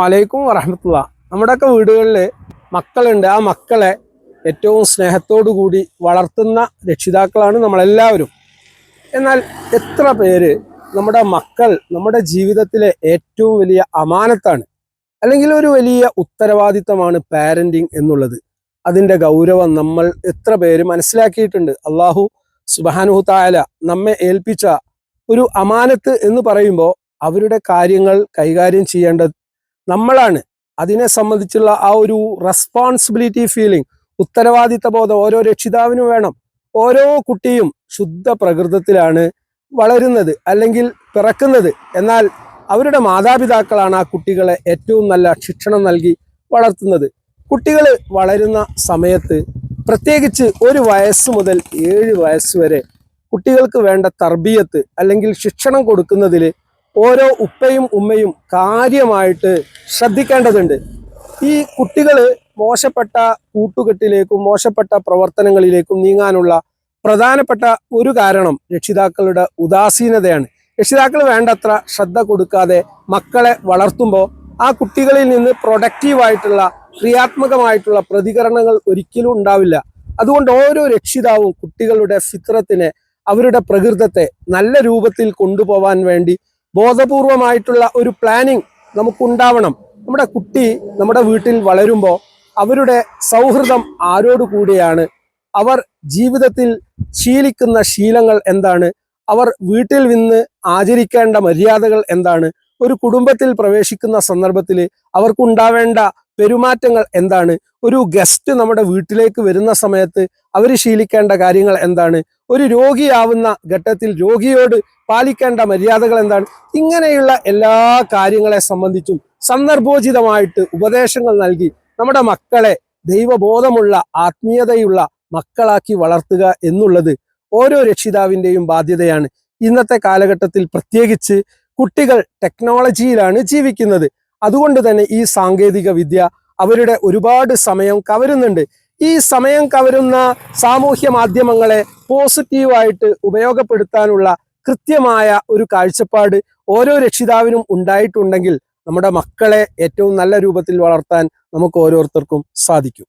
വലൈക്കും വറഹമത്തുള്ള. നമ്മുടെയൊക്കെ വീടുകളിൽ മക്കളുണ്ട്. ആ മക്കളെ ഏറ്റവും സ്നേഹത്തോടു കൂടി വളർത്തുന്ന രക്ഷിതാക്കളാണ് നമ്മളെല്ലാവരും. എന്നാൽ എത്ര പേര് നമ്മുടെ മക്കൾ നമ്മുടെ ജീവിതത്തിലെ ഏറ്റവും വലിയ അമാനത്താണ്? അല്ലെങ്കിൽ ഒരു വലിയ ഉത്തരവാദിത്തമാണ് പാരന്റിങ് എന്നുള്ളത്? അതിന്റെ ഗൗരവം നമ്മൾ എത്ര പേര് മനസ്സിലാക്കിയിട്ടുണ്ട്? അള്ളാഹു സുബാനുഹു തായാല നമ്മെ ഏൽപ്പിച്ച ഒരു അമാനത്ത് എന്ന് പറയുമ്പോൾ അവരുടെ കാര്യങ്ങൾ കൈകാര്യം ചെയ്യേണ്ടത് നമ്മളാണ്. അതിനെ സംബന്ധിച്ചുള്ള ആ ഒരു റെസ്പോൺസിബിലിറ്റി ഫീലിംഗ് ഉത്തരവാദിത്ത ബോധം ഓരോ രക്ഷിതാവിനും വേണം. ഓരോ കുട്ടിയും ശുദ്ധ പ്രകൃതത്തിലാണ് വളരുന്നത് അല്ലെങ്കിൽ പിറക്കുന്നത്. എന്നാൽ അവരുടെ മാതാപിതാക്കളാണ് ആ കുട്ടികളെ ഏറ്റവും നല്ല ശിക്ഷണം നൽകി വളർത്തുന്നത്. കുട്ടികൾ വളരുന്ന സമയത്ത് പ്രത്യേകിച്ച് ഒരു വയസ്സ് മുതൽ ഏഴ് വയസ്സ് വരെ കുട്ടികൾക്ക് വേണ്ട തർബീയത്ത് അല്ലെങ്കിൽ ശിക്ഷണം കൊടുക്കുന്നതിൽ ഓരോ ഉപ്പയും ഉമ്മയും കാര്യമായിട്ട് ശ്രദ്ധിക്കേണ്ടതുണ്ട്. ഈ കുട്ടികൾ മോശപ്പെട്ട കൂട്ടുകെട്ടിലേക്കും മോശപ്പെട്ട പ്രവർത്തനങ്ങളിലേക്കും നീങ്ങാനുള്ള പ്രധാനപ്പെട്ട ഒരു കാരണം രക്ഷിതാക്കളുടെ ഉദാസീനതയാണ്. രക്ഷിതാക്കൾ വേണ്ടത്ര ശ്രദ്ധ കൊടുക്കാതെ മക്കളെ വളർത്തുമ്പോൾ ആ കുട്ടികളിൽ നിന്ന് പ്രൊഡക്റ്റീവായിട്ടുള്ള ക്രിയാത്മകമായിട്ടുള്ള പ്രതികരണങ്ങൾ ഒരിക്കലും ഉണ്ടാവില്ല. അതുകൊണ്ട് ഓരോ രക്ഷിതാവും കുട്ടികളുടെ ചിത്രത്തിനെ അവരുടെ പ്രകൃതത്തെ നല്ല രൂപത്തിൽ കൊണ്ടുപോവാൻ വേണ്ടി ബോധപൂർവമായിട്ടുള്ള ഒരു പ്ലാനിങ് നമുക്കുണ്ടാവണം. നമ്മുടെ കുട്ടി നമ്മുടെ വീട്ടിൽ വളരുമ്പോൾ അവരുടെ സൗഹൃദം ആരോട് കൂടിയാണ്? അവർ ജീവിതത്തിൽ ശീലിക്കുന്ന ശീലങ്ങൾ എന്താണ്? അവർ വീട്ടിൽ നിന്ന് ആചരിക്കേണ്ട മര്യാദകൾ എന്താണ്? ഒരു കുടുംബത്തിൽ പ്രവേശിക്കുന്ന സന്ദർഭത്തിൽ അവർക്കുണ്ടാവേണ്ട പെരുമാറ്റങ്ങൾ എന്താണ്? ഒരു ഗസ്റ്റ് നമ്മുടെ വീട്ടിലേക്ക് വരുന്ന സമയത്ത് അവർ ശീലിക്കേണ്ട കാര്യങ്ങൾ എന്താണ്? ഒരു രോഗിയാവുന്ന ഘട്ടത്തിൽ രോഗിയോട് പാലിക്കേണ്ട മര്യാദകൾ എന്താണ്? ഇങ്ങനെയുള്ള എല്ലാ കാര്യങ്ങളെ സംബന്ധിച്ചും സന്ദർഭോചിതമായിട്ട് ഉപദേശങ്ങൾ നൽകി നമ്മുടെ മക്കളെ ദൈവബോധമുള്ള ആത്മീയതയുള്ള മക്കളാക്കി വളർത്തുക എന്നുള്ളത് ഓരോ രക്ഷിതാവിന്റെയും ബാധ്യതയാണ്. ഇന്നത്തെ കാലഘട്ടത്തിൽ പ്രത്യേകിച്ച് കുട്ടികൾ ടെക്നോളജിയിലാണ് ജീവിക്കുന്നത്. അതുകൊണ്ട് തന്നെ ഈ സാങ്കേതിക വിദ്യ അവരുടെ ഒരുപാട് സമയം കവരുന്നുണ്ട്. ഈ സമയം കവരുന്ന സാമൂഹ്യ മാധ്യമങ്ങളെ പോസിറ്റീവായിട്ട് ഉപയോഗപ്പെടുത്താനുള്ള കൃത്യമായ ഒരു കാഴ്ചപ്പാട് ഓരോ രക്ഷിതാവിനും ഉണ്ടായിട്ടുണ്ടെങ്കിൽ നമ്മുടെ മക്കളെ ഏറ്റവും നല്ല രൂപത്തിൽ വളർത്താൻ നമുക്ക് ഓരോരുത്തർക്കും സാധിക്കും.